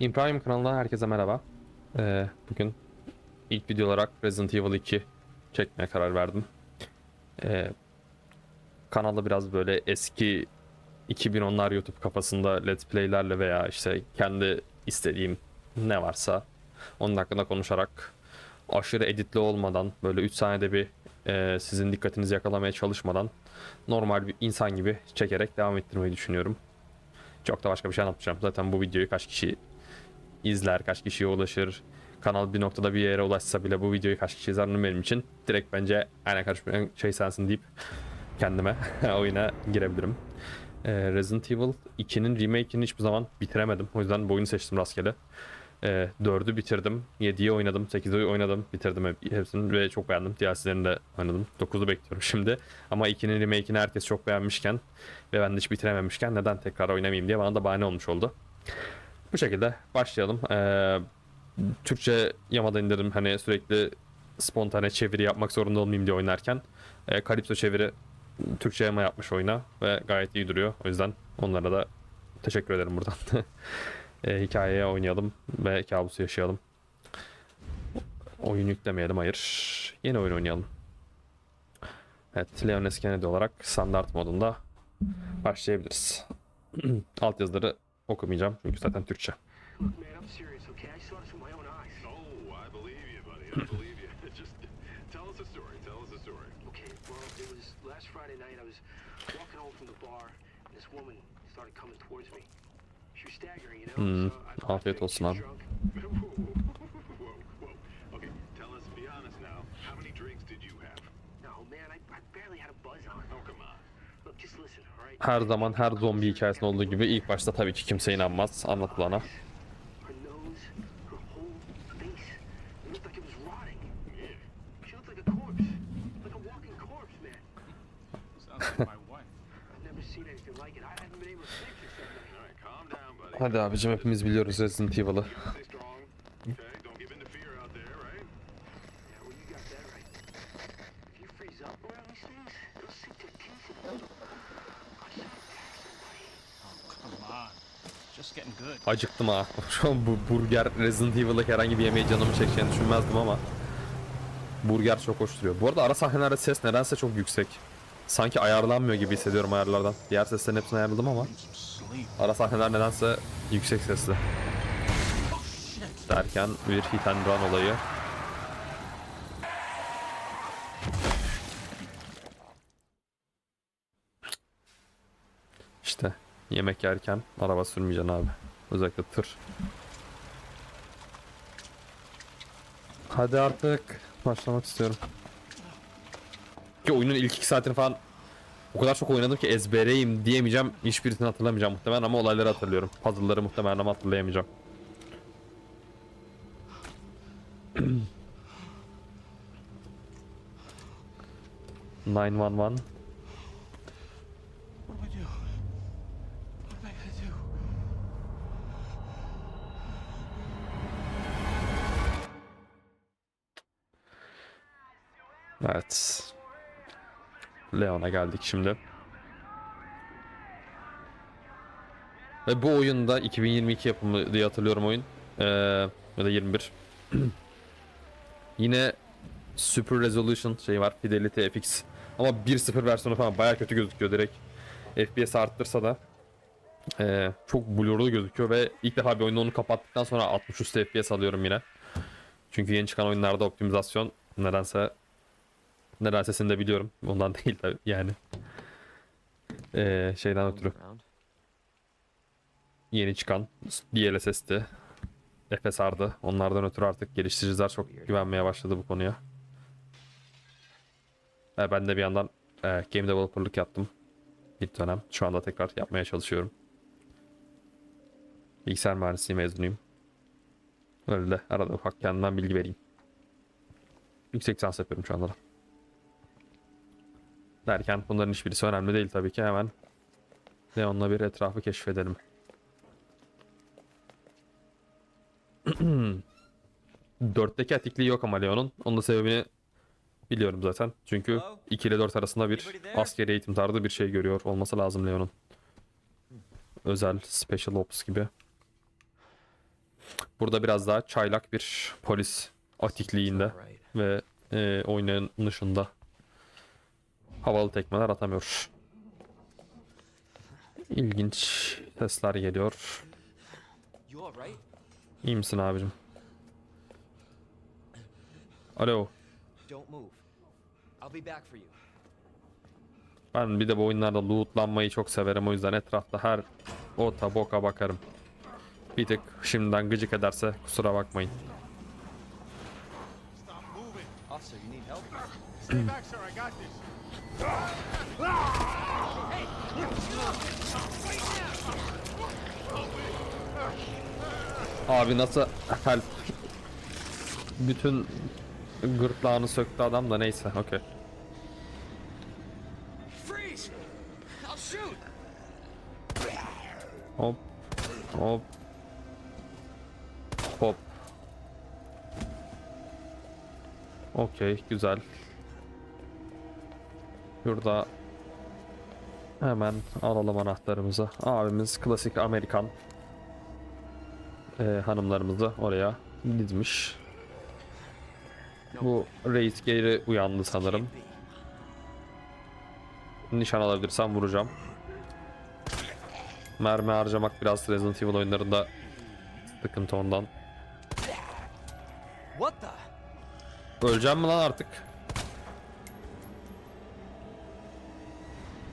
Imperium kanalından herkese merhaba. Ee, bugün ilk video olarak Resident Evil 2 çekmeye karar verdim. Ee, kanalda biraz böyle eski 2010'lar YouTube kafasında let's play'lerle veya işte kendi istediğim ne varsa onun hakkında konuşarak aşırı editli olmadan böyle 3 saniyede bir e, sizin dikkatinizi yakalamaya çalışmadan normal bir insan gibi çekerek devam ettirmeyi düşünüyorum. Çok da başka bir şey anlatmayacağım. Zaten bu videoyu kaç kişi izler, kaç kişiye ulaşır. Kanal bir noktada bir yere ulaşsa bile bu videoyu kaç kişi izler benim için. Direkt bence aynen karışmayan şey sensin deyip kendime oyuna girebilirim. Ee, Resident Evil 2'nin remake'ini hiçbir zaman bitiremedim. O yüzden bu oyunu seçtim rastgele. Ee, 4'ü bitirdim. 7'yi oynadım. 8'i oynadım. Bitirdim hep, hepsini ve çok beğendim. DLC'lerini de oynadım. 9'u bekliyorum şimdi. Ama 2'nin remake'ini herkes çok beğenmişken ve ben de hiç bitirememişken neden tekrar oynamayayım diye bana da bahane olmuş oldu. Bu şekilde başlayalım. Ee, Türkçe yamadan indirdim hani sürekli spontane çeviri yapmak zorunda olmayayım diye oynarken. E, Calypso çeviri Türkçe yama yapmış oyuna ve gayet iyi duruyor. O yüzden onlara da teşekkür ederim buradan. e, hikayeye oynayalım ve kabusu yaşayalım. Oyun yüklemeyelim hayır. Yeni oyun oynayalım. Evet Leon. Kennedy olarak standart modunda başlayabiliriz. Alt yazıları okumayacağım çünkü zaten Türkçe. Hmm, afiyet olsun abi. Oh, come on. Her zaman her zombi hikayesinde olduğu gibi ilk başta tabii ki kimse inanmaz anlatılana. Her nose, her whole face, it Acıktım ha. Şu an bu burger Resident Evil'daki herhangi bir yemeği canımı çekeceğini düşünmezdim ama burger çok hoş duruyor. Bu arada ara sahnelerde ses nedense çok yüksek. Sanki ayarlanmıyor gibi hissediyorum ayarlardan. Diğer seslerin hepsini ayarladım ama ara sahneler nedense yüksek sesli. Derken bir hit and run olayı. İşte yemek yerken araba sürmeyeceksin abi. Özellikle tır. Hadi artık başlamak istiyorum. Ki oyunun ilk iki saatini falan o kadar çok oynadım ki ezbereyim diyemeyeceğim. Hiçbirisini hatırlamayacağım muhtemelen ama olayları hatırlıyorum. Puzzle'ları muhtemelen ama hatırlayamayacağım. Nine one one. Leon'a geldik şimdi. Ve bu oyunda 2022 yapımı diye hatırlıyorum oyun. Ee, ya da 21. Yine Super Resolution şey var. Fidelity FX. Ama 1.0 versiyonu falan baya kötü gözüküyor direkt. FPS arttırsa da ee, çok blurlu gözüküyor ve ilk defa bir oyunda onu kapattıktan sonra 60 üstü FPS alıyorum yine. Çünkü yeni çıkan oyunlarda optimizasyon nedense Neden sesini de biliyorum. Ondan değil tabii yani. Ee, şeyden ötürü. Yeni çıkan DLSS'ti. FSR'dı. Onlardan ötürü artık geliştiriciler çok güvenmeye başladı bu konuya. Ee, ben de bir yandan e, game developerlık yaptım. İlk dönem. Şu anda tekrar yapmaya çalışıyorum. Bilgisayar mühendisliği mezunuyum. Öyle de arada ufak kendimden bilgi vereyim. Yüksek lisans yapıyorum şu anda da. Derken bunların hiçbirisi önemli değil tabii ki hemen Leon'la bir etrafı keşfedelim. Dörtteki atikliği yok ama Leon'un. Onun da sebebini biliyorum zaten. Çünkü 2 ile 4 arasında bir askeri eğitim tarzı bir şey görüyor olması lazım Leon'un. Özel Special Ops gibi. Burada biraz daha çaylak bir polis atikliğinde ve e, oynanışında havalı tekmeler atamıyor. İlginç sesler geliyor. İyi misin abicim? Alo. Ben bir de bu oyunlarda lootlanmayı çok severim. O yüzden etrafta her ota boka bakarım. Bir tık şimdiden gıcık ederse kusura bakmayın. Abi nasıl help? Bütün gırtlağını söktü adam da neyse okey. Hop. Hop. Hop. Okey güzel. Şurada hemen alalım anahtarımızı. Abimiz klasik Amerikan eee, hanımlarımızı oraya dizmiş. Bu reis geri uyandı sanırım. Nişan alabilirsem vuracağım. Mermi harcamak biraz Resident Evil oyunlarında sıkıntı ondan. Öleceğim mi lan artık?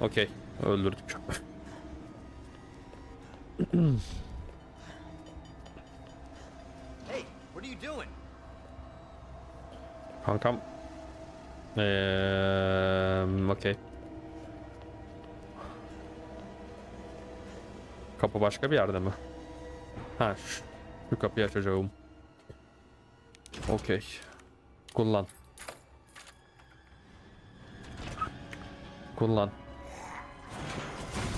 Okey. Öldürdük. Hey, what are you doing? Kankam. Eee, okey. Kapı başka bir yerde mi? Ha, şu, şu kapıyı açacağım. Okey. Kullan. Kullan.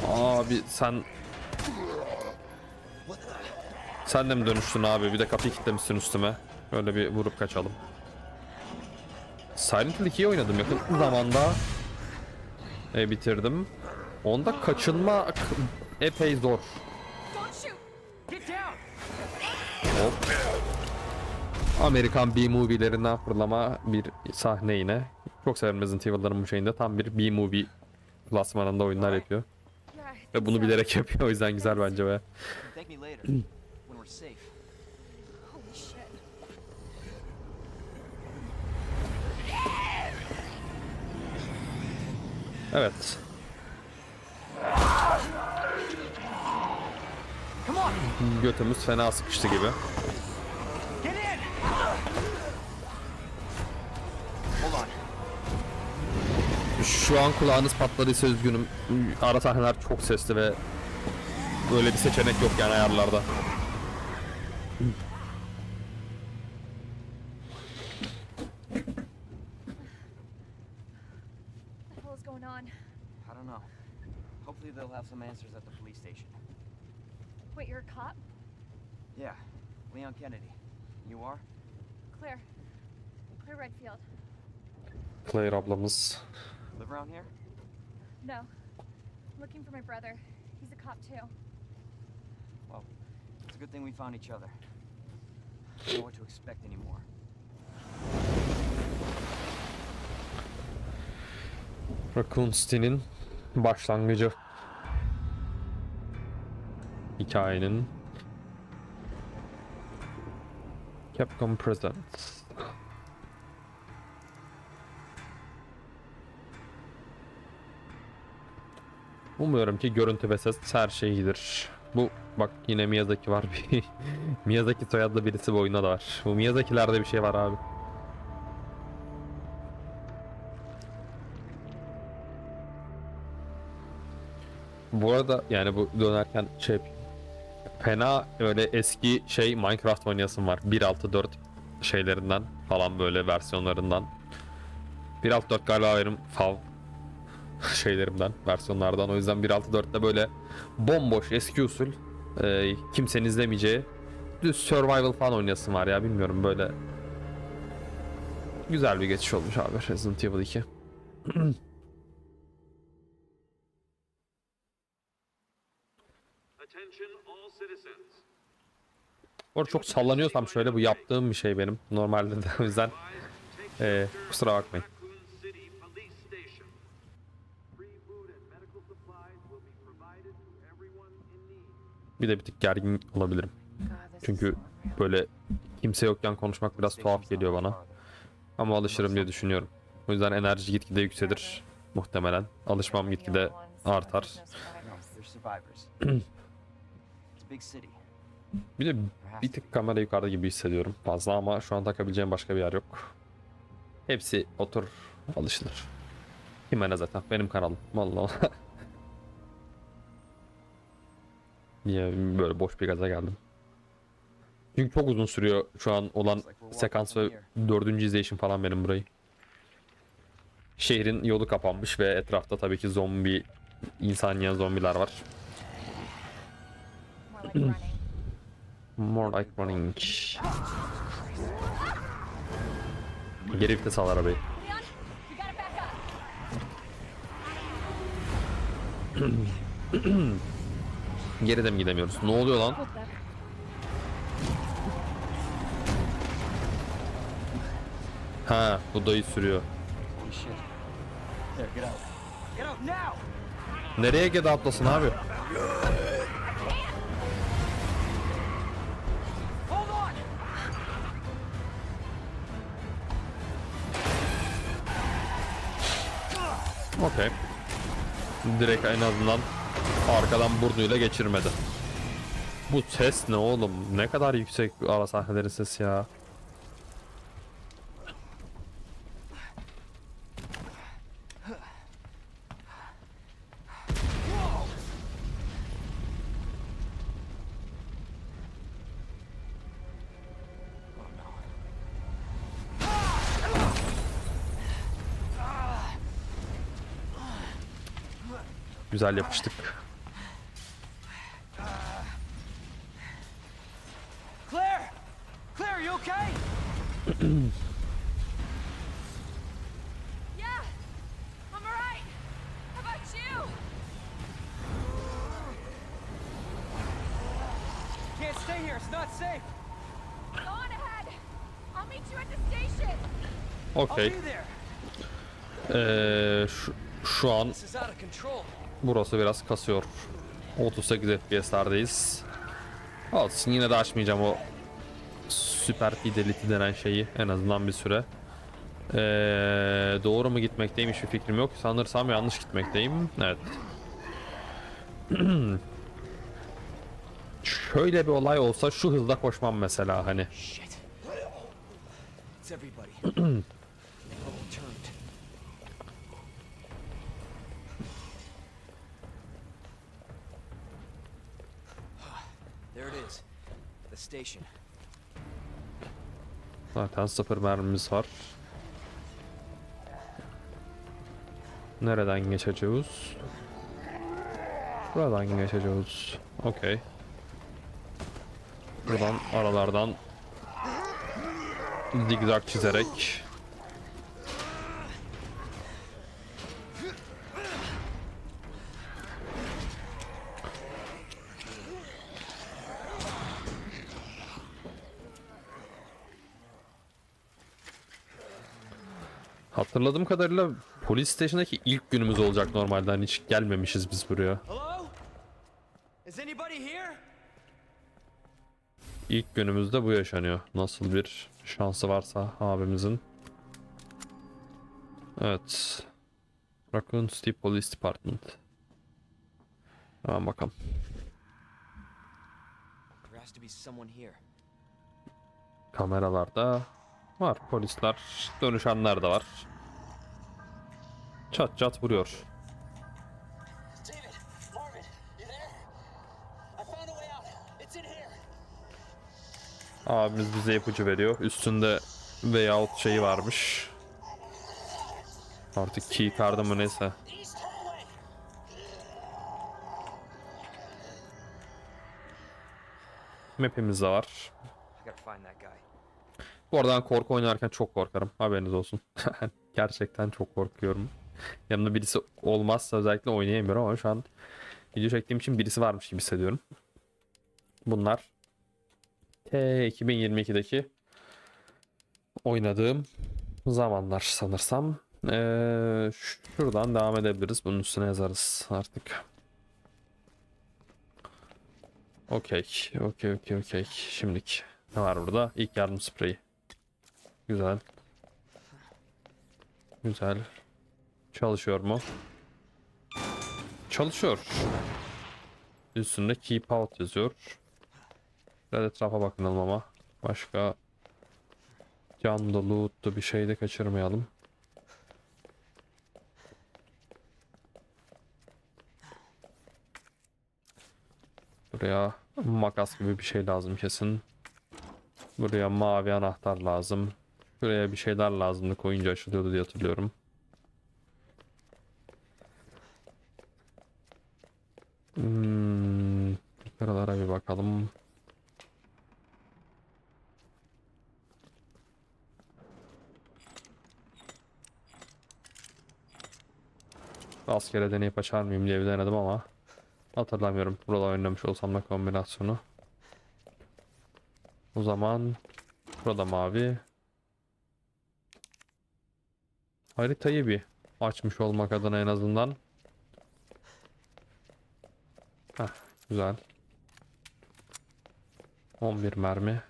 Abi sen sen de mi dönüştün abi? Bir de kapıyı kilitlemişsin üstüme. Öyle bir vurup kaçalım. Silent Hill 2'yi oynadım yakın zamanda. E, bitirdim. Onda kaçınma epey zor. Hop. Amerikan B-movie'lerinden fırlama bir sahne yine. Çok severim Resident Evil'ların bu şeyinde. Tam bir B-movie klasmanında oyunlar yapıyor. Ve bunu bilerek yapıyor. O yüzden güzel bence shit. evet. Götümüz fena sıkıştı gibi. Şu an kulağınız patladıysa üzgünüm. Ara sahneler çok sesli ve böyle bir seçenek yok yani ayarlarda. I don't know. Hopefully they'll have some answers at the police station. Wait, you're a cop? Yeah, Leon Kennedy. You are? Claire. Claire Redfield. Claire ablamız. Live around here? No. I'm looking for my brother. He's a cop too. Well, it's a good thing we found each other. I don't know what to expect anymore. Raccoon City'nin başlangıcı. Hikayenin. Capcom Presents. Umuyorum ki görüntü ve ses her şey iyidir. Bu bak yine Miyazaki var. bir Miyazaki soyadlı birisi bu oyunda da var. Bu Miyazaki'lerde bir şey var abi. Bu arada yani bu dönerken şey fena öyle eski şey Minecraft oynayasım var. 1.6.4 şeylerinden falan böyle versiyonlarından. 1.6.4 galiba benim fav şeylerimden, versiyonlardan. O yüzden 1.6.4'te böyle bomboş eski usul e, kimsenin izlemeyeceği düz survival falan oynayasım var ya bilmiyorum böyle güzel bir geçiş olmuş abi Resident Evil 2. Attention all citizens. Bu çok sallanıyorsam şöyle bu yaptığım bir şey benim. Normalde de o yüzden eee, kusura bakmayın. Raccoon City Police Station. Free food and medical supplies will be provided to everyone in need. Bir de bir tık gergin olabilirim. Çünkü böyle kimse yokken konuşmak biraz tuhaf geliyor bana. Ama alışırım diye düşünüyorum. O yüzden enerji gitgide yükselir muhtemelen. Alışmam gitgide artar. Bir de bir tık kamera yukarıda gibi hissediyorum fazla ama şu an takabileceğim başka bir yer yok. Hepsi otur alışılır. Kime ne zaten benim kanalım. Vallahi. Niye böyle boş bir gaza geldim. Çünkü çok uzun sürüyor şu an olan sekans ve dördüncü izleyişim falan benim burayı. Şehrin yolu kapanmış ve etrafta tabii ki zombi, insan yiyen zombiler var. More like running. Geri vites al arabayı. Geri de mi gidemiyoruz? Ne oluyor lan? Ha, bu dayı sürüyor. Nereye get outlasın abi? Okey. Direkt en azından arkadan burnuyla geçirmedi. Bu ses ne oğlum? Ne kadar yüksek ara sahnelerin sesi ya. Güzel yapıştık. Okey. Ee, şu, şu an burası biraz kasıyor. 38 FPS'lerdeyiz. Olsun yine de açmayacağım o süper fidelity denen şeyi en azından bir süre. Ee, doğru mu gitmekteyim hiçbir fikrim yok. Sanırsam yanlış gitmekteyim. Evet. Şöyle bir olay olsa şu hızda koşmam mesela hani. There it is. The station. Zaten sıfır mermimiz var. Nereden geçeceğiz? Buradan geçeceğiz. Okey. Buradan aralardan zigzag çizerek Hatırladığım kadarıyla polis station'daki ilk günümüz olacak normalde. Hani hiç gelmemişiz biz buraya. İlk günümüzde bu yaşanıyor. Nasıl bir şansı varsa abimizin. Evet. Raccoon City Police Department. Hemen bakalım. Kameralarda var polisler. Dönüşenler de var. Çat çat vuruyor. Abimiz bize ipucu veriyor. Üstünde veyahut şeyi varmış. Artık key card'ı mı neyse. Map'imiz de var. Bu arada ben korku oynarken çok korkarım. Haberiniz olsun. Gerçekten çok korkuyorum. Yanımda birisi olmazsa özellikle oynayamıyorum ama şu an video çektiğim için birisi varmış gibi hissediyorum. Bunlar T 2022'deki oynadığım zamanlar sanırsam. Ee, şuradan devam edebiliriz. Bunun üstüne yazarız artık. Okey. Okey okey okey. Şimdilik ne var burada? İlk yardım spreyi. Güzel. Güzel. Çalışıyor mu? Çalışıyor. Üstünde keep out yazıyor. Biraz etrafa bakınalım ama. Başka can da loot da bir şey de kaçırmayalım. Buraya makas gibi bir şey lazım kesin. Buraya mavi anahtar lazım. Buraya bir şeyler lazımdı koyunca açılıyordu diye hatırlıyorum. Hmm, yukarılara bir bakalım. Rastgele deneyip açar mıyım diye bir denedim ama hatırlamıyorum. Burada oynamış olsam da kombinasyonu. O zaman burada mavi. Haritayı bir açmış olmak adına en azından. Heh, güzel. 11 mermi.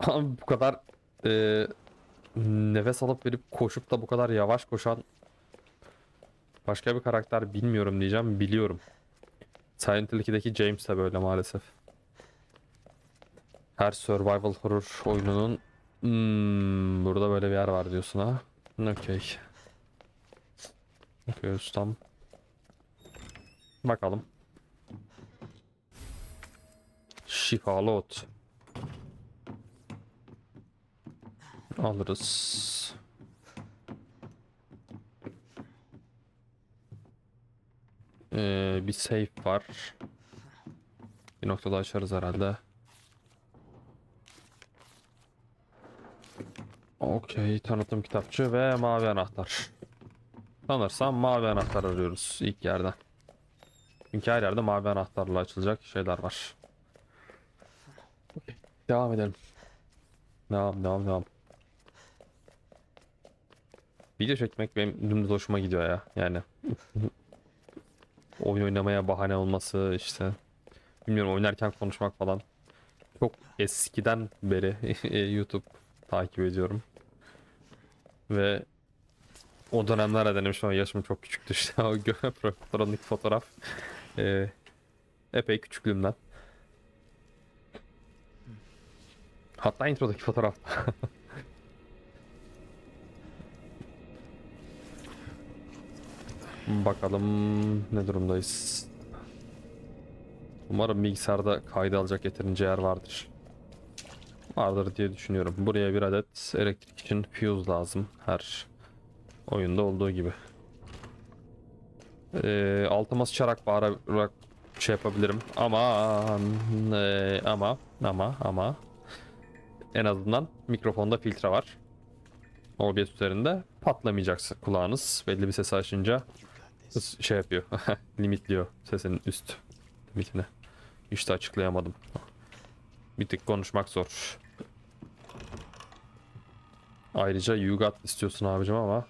Bu kadar e, nefes alıp verip koşup da bu kadar yavaş koşan başka bir karakter bilmiyorum diyeceğim. Biliyorum. Silent Hill 2'deki James de böyle maalesef. Her survival horror oyununun Hmm, burada böyle bir yer var diyorsun ha. Okey. Okey ustam. Bakalım. Şifalı ot. Alırız. Ee, bir safe var. Bir noktada açarız herhalde. Okey, tanıtım kitapçı ve mavi anahtar. Sanırsam mavi anahtar arıyoruz ilk yerden. Çünkü her yerde mavi anahtarla açılacak şeyler var. Okey, devam edelim. Devam, devam, devam. Video çekmek benim dümdüz hoşuma gidiyor ya. Yani oyun oynamaya bahane olması işte. Bilmiyorum oynarken konuşmak falan. Çok eskiden beri YouTube takip ediyorum. Ve o dönemlerde denemiştim ama yaşım çok küçüktü işte o profesyonellik fotoğraf. Ee, epey küçüklüğümden. Hatta introdaki fotoğraf. Bakalım ne durumdayız. Umarım bilgisayarda kayda alacak yeterince yer vardır. Vardır diye düşünüyorum. Buraya bir adet elektrik için fuse lazım. Her oyunda olduğu gibi. Ee, altıma sıçarak bağırarak şey yapabilirim. Ama e, ama ama ama en azından mikrofonda filtre var. OBS üzerinde patlamayacaksa kulağınız belli bir sesi açınca şey yapıyor. limitliyor sesin üst limitini. İşte açıklayamadım. Bir tık konuşmak zor. Ayrıca you got istiyorsun abicim ama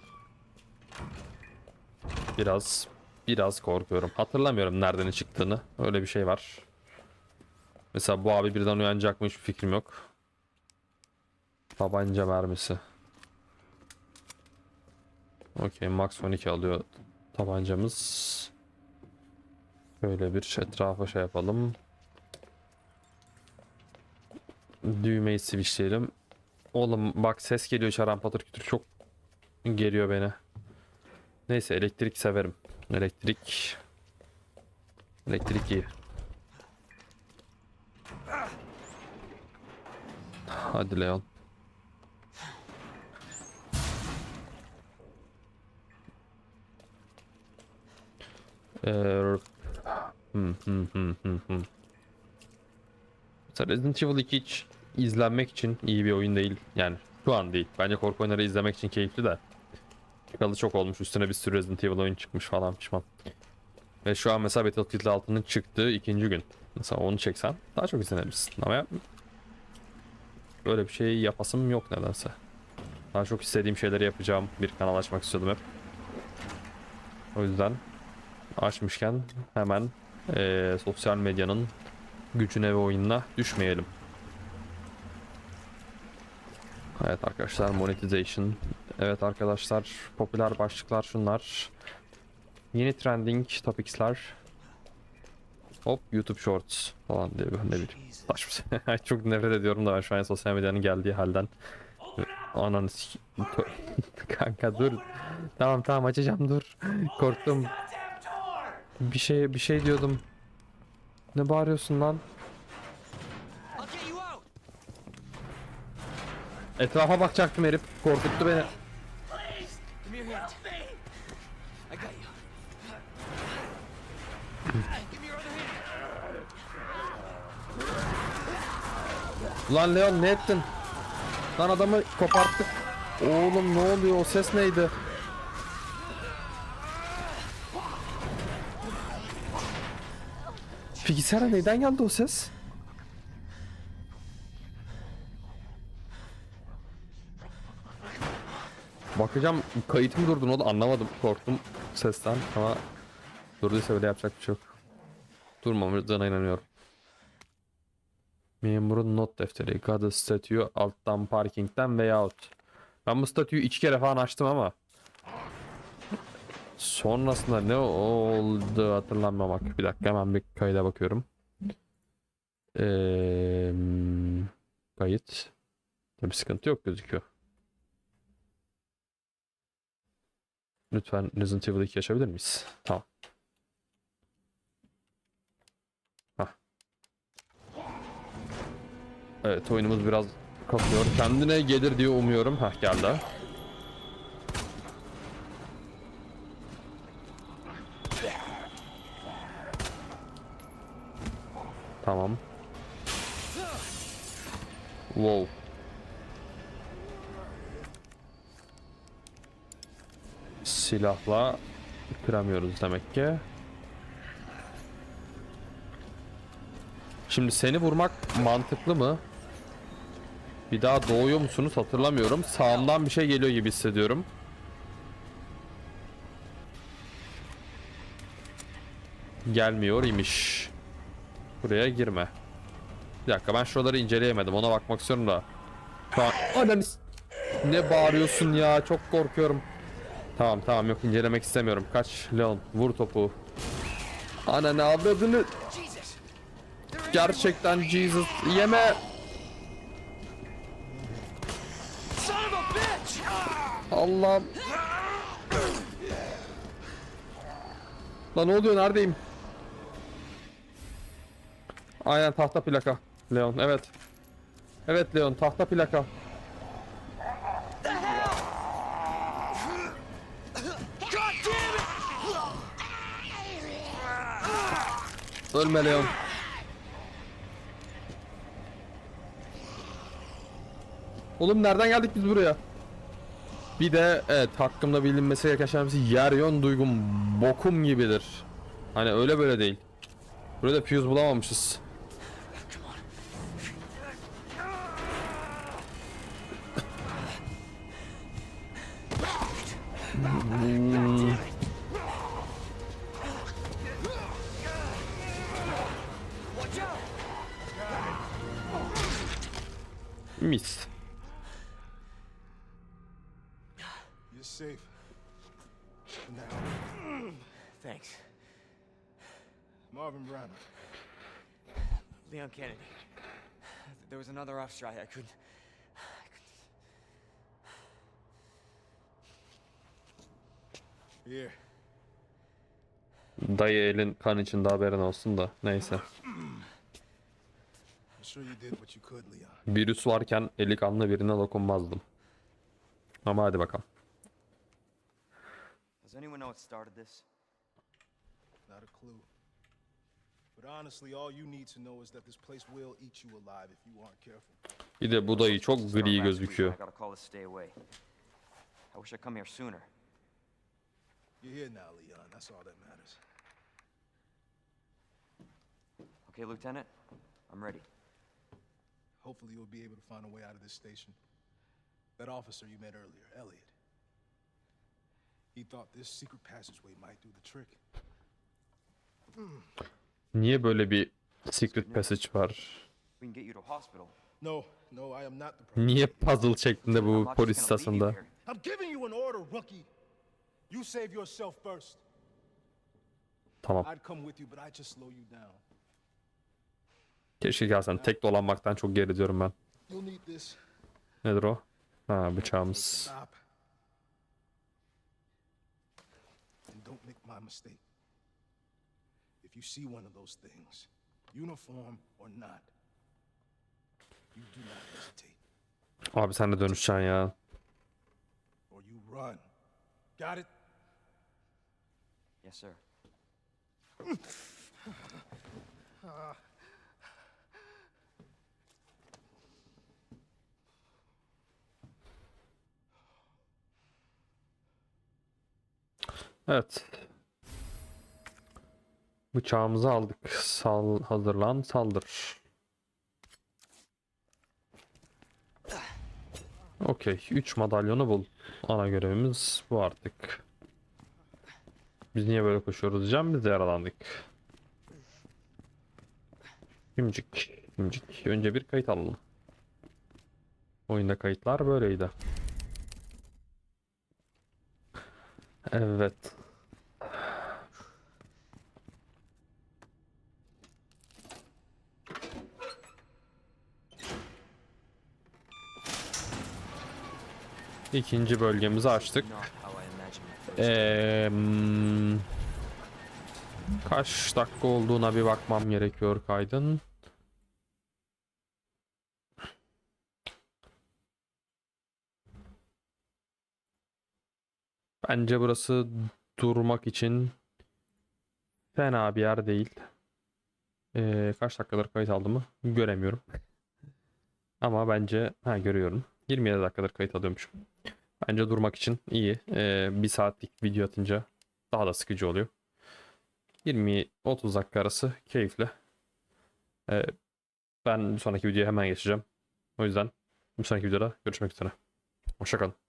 biraz biraz korkuyorum. Hatırlamıyorum nereden çıktığını. Öyle bir şey var. Mesela bu abi birden uyanacak mı hiçbir fikrim yok. Tabanca mermisi. Okey max 12 alıyor tabancamız. Böyle bir etrafa şey yapalım. Düğmeyi switchleyelim. Oğlum bak ses geliyor çaran patır kütür çok geliyor beni. Neyse elektrik severim. Elektrik Elektrik iyi. Hadi Leon. Ee, hmm, hmm, hmm, hmm, hmm. Mesela Resident Evil 2 hiç izlenmek için iyi bir oyun değil. Yani şu an değil. Bence korku oyunları izlemek için keyifli de. Çıkalı çok olmuş. Üstüne bir sürü Resident Evil oyun çıkmış falan pişman. Ve şu an mesela Battlefield 6'nın çıktığı ikinci gün. Mesela onu çeksen daha çok izlenebilirsin. Ama böyle bir şey yapasım yok nedense. Daha çok istediğim şeyleri yapacağım bir kanal açmak istiyordum hep. O yüzden açmışken hemen eee, sosyal medyanın gücüne ve oyununa düşmeyelim. Evet arkadaşlar monetization. Evet arkadaşlar popüler başlıklar şunlar. Yeni trending topics'ler. Hop YouTube Shorts falan diye böyle ne bileyim. Saçma. Çok nefret ediyorum da ben şu an sosyal medyanın geldiği halden. Ananı Kanka dur. Tamam tamam açacağım dur. Korktum. Bir şey bir şey diyordum. Ne bağırıyorsun lan? Etrafa bakacaktım herif. Korkuttu beni. Lan Leon ne ettin? Lan adamı koparttık. Oğlum ne oluyor? O ses neydi? Bilgisayara neyden geldi o ses? Bakacağım kayıt mı durdu ne oldu anlamadım korktum sesten ama durduysa bile yapacak bir şey yok. Durmamadığına inanıyorum. Memurun not defteri, Gada statüyü alttan parkingden veyahut. Ben bu statüyü iki kere falan açtım ama sonrasında ne oldu hatırlanmamak. Bir dakika hemen bir kayda bakıyorum. Eee kayıt. Tabi sıkıntı yok gözüküyor. Lütfen Resident Evil 2 açabilir miyiz? Tamam. Evet oyunumuz biraz kasıyor. Kendine gelir diye umuyorum. Hah geldi. Tamam. Wow. Silahla kıramıyoruz demek ki. Şimdi seni vurmak mantıklı mı? Bir daha doğuyor musunuz hatırlamıyorum. Sağımdan bir şey geliyor gibi hissediyorum. Gelmiyor imiş. Buraya girme. Bir dakika ben şuraları inceleyemedim. Ona bakmak istiyorum da. Şu an... Ne bağırıyorsun ya? Çok korkuyorum. Tamam tamam yok incelemek istemiyorum. Kaç Leon vur topu. Ananı avradını. Gerçekten Jesus yeme. Allah'ım. Lan ne oluyor neredeyim? Aynen tahta plaka. Leon evet. Evet Leon tahta plaka. Ölme Leon. Oğlum nereden geldik biz buraya? Bir de evet hakkımda bilinmesi gereken şeyler yer yön duygum bokum gibidir. Hani öyle böyle değil. Burada fuse bulamamışız. Thanks. Marvin Branner. Leon Kennedy. There was another off strike. I couldn't. Here. Dayı elin kan içinde haberin olsun da neyse. I'm sure you did what you could, Leon. Virüs varken eli kanlı birine dokunmazdım. Ama hadi bakalım. Does anyone know what started this? Not a clue. But honestly, all you need to know is that this place will eat you alive if you aren't careful. Bir de bu dayı çok gri gözüküyor. I got a call to stay away. I wish I'd come here sooner. You're here now, Leon. That's all that matters. Okay, Lieutenant? I'm ready. Hopefully you'll be able to find a way out of this station. That officer you met earlier, Elliot. He thought this secret passageway might do the trick. Niye böyle bir secret passage var? No, no, I am not the. Niye puzzle şeklinde bu polis just gonna leave you istasyonunda? here. I'm giving you an order, rookie. You save yourself first. Tamam. I'd come with you, but I just slow you down. Keşke gelsen. Tek dolanmaktan çok geri diyorum ben. You'll need this. Nedir o? Ha bıçağımız. Don't make my mistake. If you see one of those things, uniform or not, you do not hesitate. Abi sen de dönüşeceksin ya. Or you run. Got it? Yes, sir. Evet. Bıçağımızı aldık. Sal hazırlan saldır. Okey. 3 madalyonu bul. Ana görevimiz bu artık. Biz niye böyle koşuyoruz diyeceğim. Biz de yaralandık. Kimcik. Kimcik. Önce bir kayıt alalım. Oyunda kayıtlar böyleydi. Evet. İkinci bölgemizi açtık. Hmm, kaç dakika olduğuna bir bakmam gerekiyor kaydın. Bence burası durmak için fena bir yer değil. Eee, kaç dakikadır kayıt aldığımı göremiyorum. Ama bence ha görüyorum. 27 dakikadır kayıt alıyormuşum. Bence durmak için iyi. Ee, bir saatlik video atınca daha da sıkıcı oluyor. 20-30 dakika arası keyifli. Ee, ben bir sonraki videoya hemen geçeceğim. O yüzden bir sonraki videoda görüşmek üzere. Hoşçakalın.